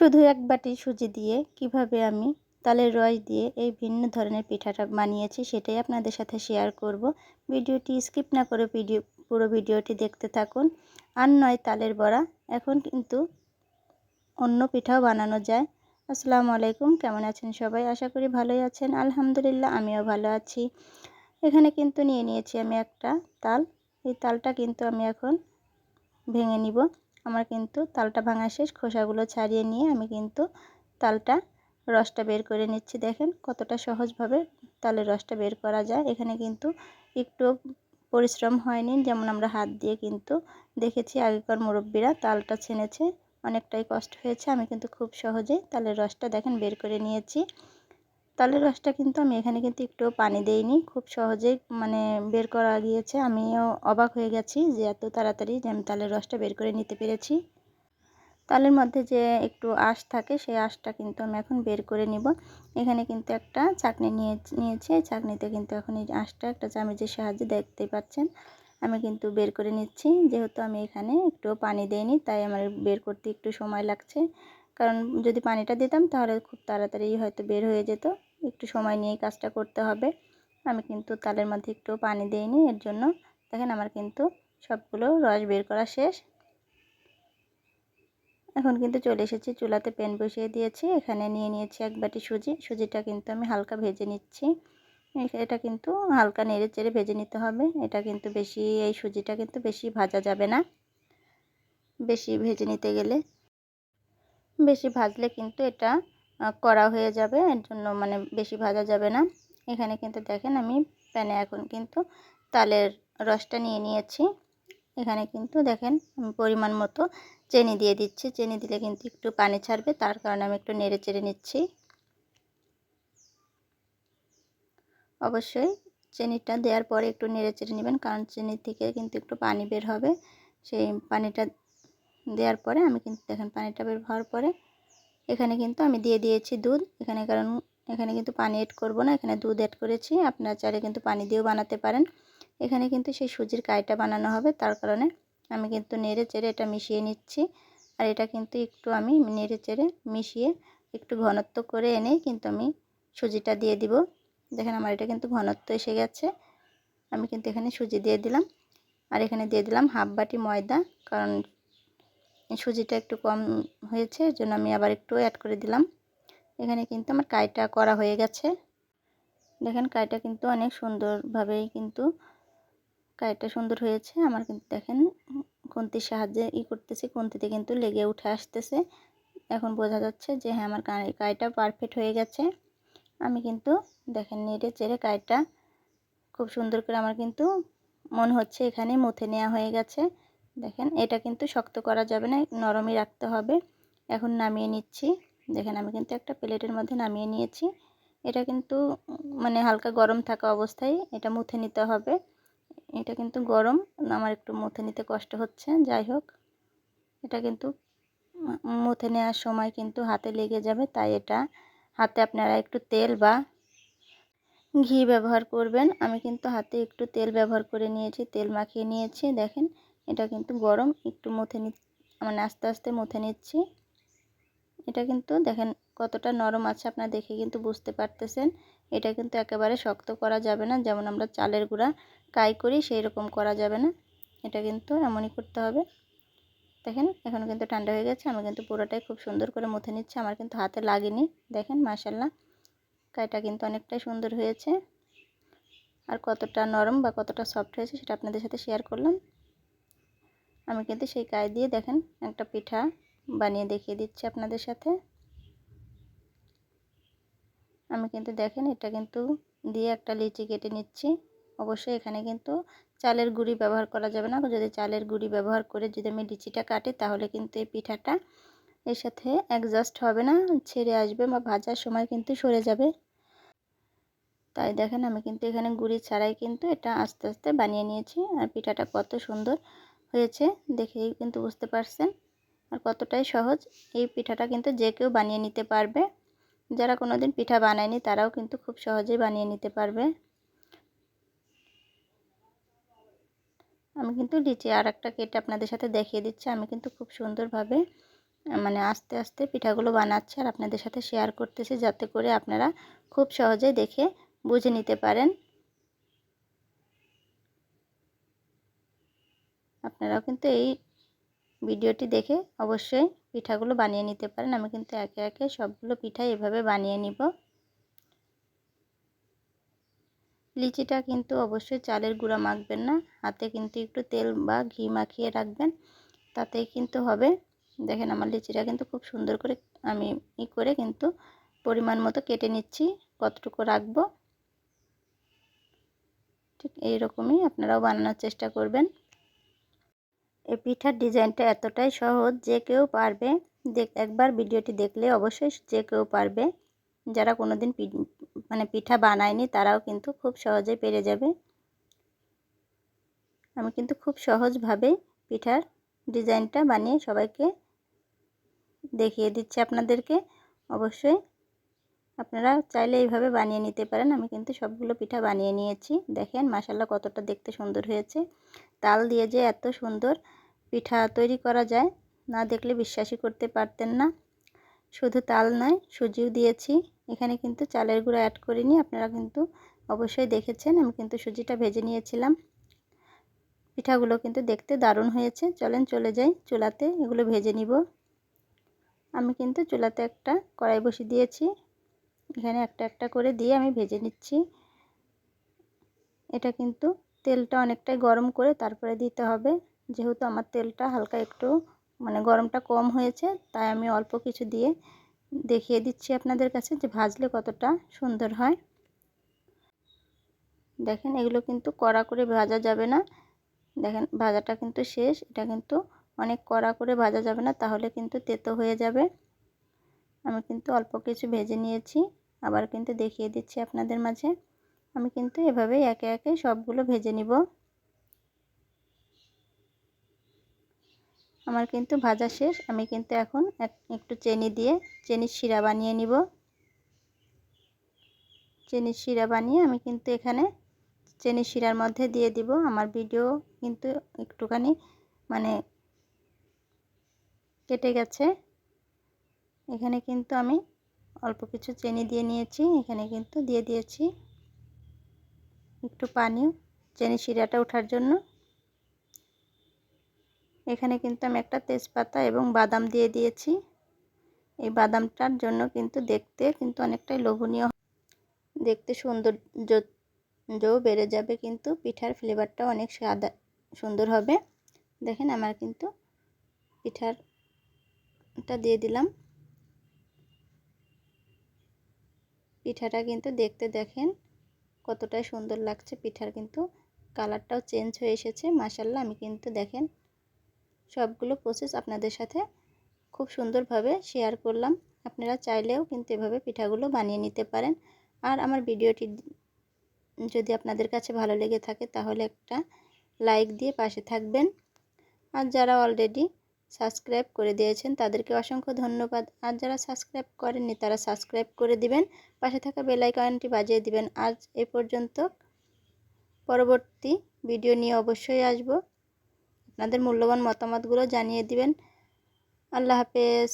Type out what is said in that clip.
শুধু এক বাটি সুজি দিয়ে কীভাবে আমি তালের রস দিয়ে এই ভিন্ন ধরনের পিঠাটা বানিয়েছি সেটাই আপনাদের সাথে শেয়ার করব। ভিডিওটি স্কিপ না করে ভিডিও, পুরো ভিডিওটি দেখতে থাকুন। আর নয় তালের বড়া, এখন কিন্তু অন্য পিঠাও বানানো যায়। আসসালামু আলাইকুম, কেমন আছেন সবাই? আশা করি ভালোই আছেন। আলহামদুলিল্লাহ, আমিও ভালো আছি। এখানে কিন্তু নিয়ে নিয়েছি আমি একটা তাল। এই তালটা কিন্তু আমি এখন ভেঙে নিব। আমার কিন্তু তালটা ভাঙা শেষ, খোসাগুলো ছাড়িয়ে নিয়ে আমি কিন্তু তালটা রসটা বের করে নিচ্ছি। দেখেন কতটা সহজভাবে তালের রসটা বের করা যায়। এখানে কিন্তু একটু পরিশ্রম হয়নি, যেমন আমরা হাত দিয়ে কিন্তু দেখেছি আগেকার মুরব্বীরা তালটা ছেনেছে, অনেকটাই কষ্ট হয়েছে। আমি কিন্তু খুব সহজেই তালের রসটা দেখেন বের করে নিয়েছি। তালের রসটা কিন্তু আমি এখানে কিন্তু একটু পানি দেইনি। খুব সহজেই মানে বের করা গিয়েছে। আমিও অবাক হয়ে গেছি যে এত তাড়াতাড়ি যে আমি তালের রসটা বের করে নিতে পেরেছি। তালের মধ্যে যে একটু আঁশ থাকে, সেই আঁশটা কিন্তু আমি এখন বের করে নিব। এখানে কিন্তু একটা চাকনি নিয়ে, নিয়েছি। চাকনিতে কিন্তু এখন এই আঁশটা একটা চামচের সাহায্যে দেখতে পাচ্ছেন। আমি কিন্তু বের করে নিচ্ছি। যেহেতু আমি এখানে একটু পানি দেইনি, তাই আমার বের করতে একটু সময় লাগছে। কারণ যদি পানিটা দিতাম তাহলে খুব তাড়াতাড়ি হয়তো বের হয়ে যেত। একটু সময় নিয়েই কাজটা করতে হবে। আমি কিন্তু তালের মধ্যে একটু পানি দিইনি, এর জন্য দেখেন আমার কিন্তু সবগুলো রস বের করা শেষ। এখন কিন্তু চলে এসেছি, চুলাতে প্যান বসিয়ে দিয়েছি, এখানে নিয়ে নিয়েছি এক বাটি সুজি। সুজিটা কিন্তু আমি হালকা ভেজে নিচ্ছি। এটা কিন্তু হালকা নেড়ে চেড়ে ভেজে নিতে হবে। এটা কিন্তু বেশি, এই সুজিটা কিন্তু বেশি ভাজা যাবে না। বেশি ভেজে নিতে গেলে। বেশি ভাজলে কিন্তু এটা কড়া হয়ে যাবে। এর জন্য মানে বেশি ভাজা যাবে না। এখানে কিন্তু দেখেন আমি প্যানে এখন কিন্তু তালের রসটা নিয়ে নিয়েছি। এখানে কিন্তু দেখেন পরিমাণ মতো চেনি দিয়ে দিচ্ছি। চেনি দিলে কিন্তু একটু পানি ছাড়বে, তার কারণে আমি একটু নেড়ে চেড়ে নিচ্ছি। অবশ্যই চিনিটা দেওয়ার পরে একটু নেড়ে চেড়ে নেবেন, কারণ চিনি থেকে কিন্তু একটু পানি বের হবে। সেই পানিটা দেওয়ার পরে আমি কিন্তু দেখেন পানিটা বের হওয়ার পরে এখানে কিন্তু আমি দিয়ে দিয়েছি দুধ। এখানে কারণ এখানে কিন্তু পানি এড করব না, এখানে দুধ এড করেছি। আপনার চাইলে কিন্তু পানি দিয়েও বানাতে পারেন। এখানে কিন্তু সেই সুজির কাইটা বানানো হবে, তার কারণে আমি কিন্তু নেড়ে চেড়ে এটা মিশিয়ে নিচ্ছি। আর এটা কিন্তু একটু আমি নেড়ে চেড়ে মিশিয়ে একটু ঘনত্ব করে এনে কিন্তু আমি সুজিটা দিয়ে দিব। দেখেন আমার এটা কিন্তু ঘনত্ব এসে গেছে। আমি কিন্তু এখানে সুজি দিয়ে দিলাম। আর এখানে দিয়ে দিলাম হাফ বাটি ময়দা, কারণ সুজিটা একটু কম হয়েছে এর জন্য আমি আবার একটু অ্যাড করে দিলাম। এখানে কিন্তু আমার কাইটা করা হয়ে গেছে। দেখেন কাইটা কিন্তু অনেক সুন্দরভাবেই কিন্তু কাইটা সুন্দর হয়েছে। আমার কিন্তু দেখেন কন্তির সাহায্যে ই করতেছি কন্তিতে কিন্তু লেগে উঠে আসতেছে। এখন বোঝা যাচ্ছে যে হ্যাঁ আমার কাইটা পারফেক্ট হয়ে গেছে। আমি কিন্তু দেখেন নেড়ে চেড়ে কাইটা খুব সুন্দর করে আমার কিন্তু মনে হচ্ছে এখানে মুথে নেওয়া হয়ে গেছে। দেখেন, এটা কিন্তু শক্ত করা যাবে না, নরমই রাখতে হবে। এখন নামিয়ে নিচ্ছি। দেখেন, আমি কিন্তু একটা প্লেটের মধ্যে নামিয়ে নিয়েছি। এটা কিন্তু মানে হালকা গরম থাকা অবস্থায় এটা মুথে নিতে হবে। এটা কিন্তু গরম, আমার একটু মুথে নিতে কষ্ট হচ্ছে, যাই হোক। এটা কিন্তু মুথে নেওয়ার সময় কিন্তু হাতে লেগে যাবে, তাই এটা হাতে আপনারা একটু তেল বা ঘি ব্যবহার করবেন। আমি কিন্তু হাতে একটু তেল ব্যবহার করে নিয়েছি, তেল মাখিয়ে নিয়েছি। দেখেন এটা কিন্তু গরম, একটু মুথে নি মানে আস্তে আস্তে মুথে নিচ্ছি। এটা কিন্তু দেখেন কতটা নরম আছে, আপনারা দেখে কিন্তু বুঝতে পারতেছেন। এটা কিন্তু একেবারে শক্ত করা যাবে না, যেমন আমরা চালের গুঁড়া কাই করি সেই রকম করা যাবে না। এটা কিন্তু এমনই করতে হবে। দেখেন, এখন কিন্তু ঠান্ডা হয়ে গেছে, আমি কিন্তু পুরোটাই খুব সুন্দর করে মুথে নিচ্ছি, আমার কিন্তু হাতে লাগেনি। দেখেন মাসাল্লাহ কাইটা কিন্তু অনেকটাই সুন্দর হয়েছে। আর কতটা নরম বা কতটা সফট হয়েছে সেটা আপনাদের সাথে শেয়ার করলাম। আমি কিন্তু সেই কাই দিয়ে দেখেন একটা পিঠা বানিয়ে দেখিয়ে দিচ্ছি আপনাদের সাথে। আমি কিন্তু দেখেন এটা কিন্তু দিয়ে একটা লিচি কেটে নিচ্ছি। অবশ্যই এখানে কিন্তু চালের গুঁড়ি ব্যবহার করা যাবে না। যদি চালের গুঁড়ি ব্যবহার করে যদি আমি লিচিটা কাটি তাহলে কিন্তু এই পিঠাটা এর সাথে অ্যাডজাস্ট হবে না, ছেড়ে আসবে বা ভাজার সময় কিন্তু সরে যাবে। তাই দেখেন আমি কিন্তু এখানে গুঁড়ি ছাড়াই কিন্তু এটা আস্তে আস্তে বানিয়ে নিয়েছি। আর পিঠাটা কত সুন্দর হয়েছে, দেখেই কিন্তু বুঝতে পারছেন আর কতটাই সহজ। এই পিঠাটা কিন্তু যে কেউ বানিয়ে নিতে পারবে। যারা কোনো দিন পিঠা বানায়নি, তারাও কিন্তু খুব সহজেই বানিয়ে নিতে পারবে। আমি কিন্তু লিচি আর একটা কেটে আপনাদের সাথে দেখিয়ে দিচ্ছি। আমি কিন্তু খুব সুন্দরভাবে মানে আস্তে আস্তে পিঠাগুলো বানাচ্ছি আর আপনাদের সাথে শেয়ার করতেছি, যাতে করে আপনারা খুব সহজে দেখে বুঝে নিতে পারেন। আপনারাও কিন্তু এই ভিডিওটি দেখে অবশ্যই পিঠাগুলো বানিয়ে নিতে পারেন। আমি কিন্তু একে একে সবগুলো পিঠা এভাবে বানিয়ে নিব। লিচিটা কিন্তু অবশ্যই চালের গুঁড়া মাখবেন না। হাতে কিন্তু একটু তেল বা ঘি মাখিয়ে রাখবেন। তাতেই কিন্তু হবে। দেখেন আমার লিচিটা কিন্তু খুব সুন্দর করে আমি ই করে কিন্তু পরিমাণ মতো কেটে নিচ্ছি। কতটুকু রাখব? ঠিক এইরকমই আপনারাও বানানোর চেষ্টা করবেন। এই পিঠার ডিজাইনটা এতটাই সহজ যে কেউ পারবে দেখ, একবার ভিডিওটি দেখলে অবশ্যই যে কেউ পারবে। যারা কোনো দিন মানে পিঠা বানায়নি তারাও কিন্তু খুব সহজেই পেরে যাবে। আমি কিন্তু খুব সহজভাবে পিঠার ডিজাইনটা বানিয়ে সবাইকে দেখিয়ে দিচ্ছি আপনাদেরকে। অবশ্যই আপনারা চাইলে এইভাবে বানিয়ে নিতে পারেন। আমি কিন্তু সবগুলো পিঠা বানিয়ে নিয়েছি। দেখেন মাসাল্লা কতটা দেখতে সুন্দর হয়েছে। তাল দিয়ে যে এত সুন্দর পিঠা তৈরি করা যায়। না দেখলে বিশ্বাসই করতে পারতেন না। শুধু তাল নয়, সুজিও দিয়েছি। এখানে কিন্তু চালের গুঁড়ো অ্যাড করিনি, আপনারা কিন্তু অবশ্যই দেখেছেন। আমি কিন্তু সুজিটা ভেজে নিয়েছিলাম। পিঠাগুলো কিন্তু দেখতে দারুণ হয়েছে। চলেন চলে যাই চুলাতে, এগুলো ভেজে নিব। আমি কিন্তু চুলাতে একটা কড়াই বসিয়ে দিয়েছি। এখানে একটা একটা করে দিয়ে আমি ভেজে নিচ্ছি। এটা কিন্তু তেলটা অনেকটাই গরম করে তারপরে দিতে হবে। যেহেতু আমার তেলটা হালকা একটু মানে গরমটা কম হয়েছে, তাই আমি অল্প কিছু দিয়ে দেখিয়ে দিচ্ছি আপনাদের কাছে যে ভাজলে কতটা সুন্দর হয়। দেখেন এগুলো কিন্তু কড়া করে ভাজা যাবে না। দেখেন ভাজাটা কিন্তু শেষ, এটা কিন্তু অনেক কড়া করে ভাজা যাবে না, তাহলে কিন্তু তেতো হয়ে যাবে। আমি কিন্তু অল্প কিছু ভেজে নিয়েছি, আবার কিন্তু দেখিয়ে দিচ্ছি আপনাদের মাঝে। আমি কিন্তু এভাবেই একে একে সবগুলো ভেজে নিব। আমার কিন্তু ভাজা শেষ। আমি কিন্তু এখন একটু চেনি দিয়ে, চেনির শিরা বানিয়ে নিব। চেনির শিরা বানিয়ে আমি কিন্তু এখানে চেনির শিরার মধ্যে দিয়ে দিব। আমার ভিডিও কিন্তু একটুখানি মানে কেটে গেছে। এখানে কিন্তু আমি অল্প কিছু চেনি দিয়ে নিয়েছি। এখানে কিন্তু দিয়ে দিয়েছি একটু পানি চেনি শিরাটা ওঠার জন্য। এখানে কিন্তু আমি একটা তেজপাতা এবং বাদাম দিয়ে দিয়েছি। এই বাদামটার জন্য কিন্তু দেখতে কিন্তু অনেকটাই লোভনীয়। দেখতে সৌন্দর্যও বেড়ে যাবে কিন্তু পিঠার ফ্লেভারটা অনেক সাদা, সুন্দর হবে। দেখেন আমার কিন্তু পিঠারটা দিয়ে দিলাম। পিঠাটা কিন্তু দেখতে দেখেন কতটাই সুন্দর লাগছে। পিঠার কিন্তু কালারটাও চেঞ্জ হয়ে এসেছে। মাসাল্লাহ আমি কিন্তু দেখেন সবগুলো প্রসেস আপনাদের সাথে খুব সুন্দরভাবে শেয়ার করলাম। আপনারা চাইলেও কিন্তু এভাবে পিঠাগুলো বানিয়ে নিতে পারেন। আর আমার ভিডিওটি যদি আপনাদের কাছে ভালো লেগে থাকে তাহলে একটা লাইক দিয়ে পাশে থাকবেন। আর যারা অলরেডি সাবস্ক্রাইব করে দিয়েছেন তাদেরকে অসংখ্য ধন্যবাদ। আর যারা সাবস্ক্রাইব করেননি তারা সাবস্ক্রাইব করে দিবেন। পাশে থাকা বেলাইকনটি বাজিয়ে দিবেন। আজ এ পর্যন্ত পরবর্তী ভিডিও নিয়ে অবশ্যই আসব। আপনাদের মূল্যবান মতামতগুলো জানিয়ে দিবেন। আল্লাহ হাফেজ।